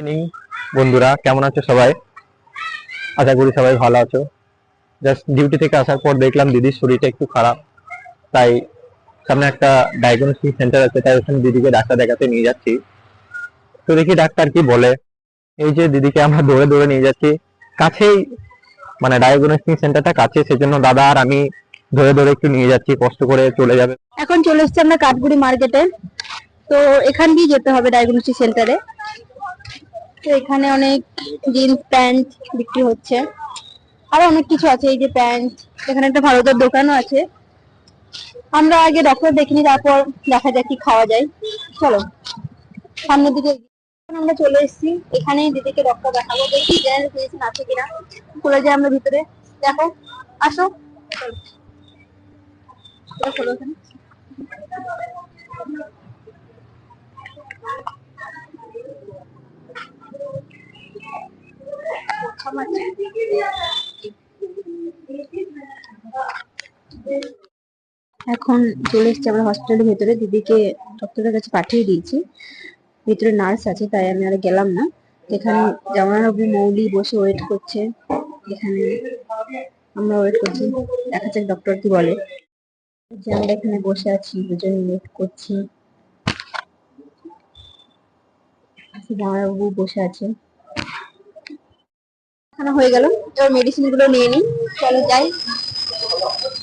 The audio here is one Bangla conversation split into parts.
ইভিনিং বন্ধুরা, কেমন আছো সবাই? আশা করি সবাই ভালো আছো। জাস্ট ডিউটি থেকে আসার পর দেখলাম দিদির শরীরটা একটু খারাপ, তাই সামনে একটা ডায়াগনস্টিক সেন্টার আছে, তাই ওখানে দিদিকে ডাক্তার দেখাতে নিয়ে যাচ্ছি। তো দেখি ডাক্তার কি বলে। এই যে দিদিকে আমরা দৌড়ে দৌড়ে নিয়ে যাচ্ছি, কাছেই মানে ডায়াগনস্টিক সেন্টারটা কাছে, সেজন্য দাদা আর আমি ধরে ধরে একটু নিয়ে যাচ্ছি, কষ্ট করে চলে যাবে। এখন চলে এসেছি আমরা কাঠগুড়ি মার্কেটে তো এখান দিয়ে যেতে হবে ডায়াগনস্টিক সেন্টারে তো এখানে অনেক জিন্স প্যান্ট বিক্রি হচ্ছে। আরও অনেক কিছু আছে, এই যে প্যান্ট, এখানে একটা ভারতের দোকানও আছে। আমরা আগে ডক্টর দেখিনি, তারপর দেখা যাক কি খাওয়া যায়। চলো, সামনের দিকে আমরা চলে এসেছি। এখানেই দিদিকে ডক্টর দেখাবো, দেখি জেনারেল আছে কিনা। চলে যাই আমরা ভিতরে। দেখো, আসো। চলো। চলো, চলো এখানে। চলে এসেছি আমরা হসপিটালের ভেতরে। দিদিকে ডক্টরের কাছে পাঠিয়ে দিয়েছি। ভিতরে নার্স আছে তাই আমি আর গেলাম না। এখানে জামাইবাবু মৌলি বসে ওয়েট করছে। এখানে আমরা ওয়েট করছি। দেখা যাক ডক্টর কি বলে। যে আমরা এখানে বসে আছি দুজন ওয়েট করছি। আচ্ছা, জামাইবাবু বসে আছে। খানা হয়ে গেল। এবার মেডিসিনগুলো নিয়ে নিই। চলো যাই।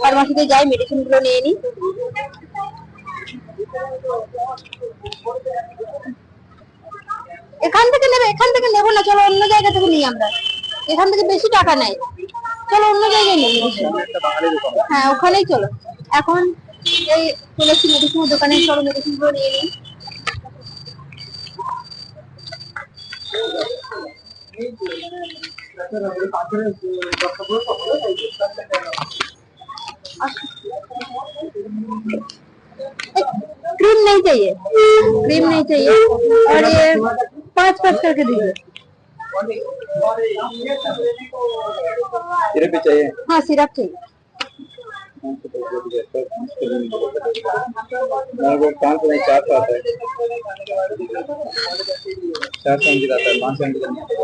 ফার্মাসিতে যাই মেডিসিনগুলো নিয়ে নিই। এখান থেকে নেবে, এখান থেকে নেব না। চলো অন্য জায়গা থেকে নিই আমরা। এখান থেকে বেশি টাকা নেয়। চলো অন্য জায়গায় নেই। হ্যাঁ ওখানেই চলো। এখন এই চলেছি মেডিসিনের দোকানে চলো মেডিসিনগুলো নিয়ে নিই। क्रीम नहीं चाहिए। क्रीम नहीं चाहिए। और ये पाँच पाँच करके दीजिए। सिर्फ़ भी चाहिए। हाँ सिरप चाहिए। पाँच चार सौ है। चार सौ आता है पाँच सौ एमजी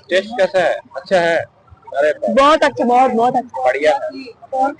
टेस्ट कैसा है? अच्छा है। अरे बहुत अच्छा बहुत बहुत अच्छा। बढ़िया। है बहुत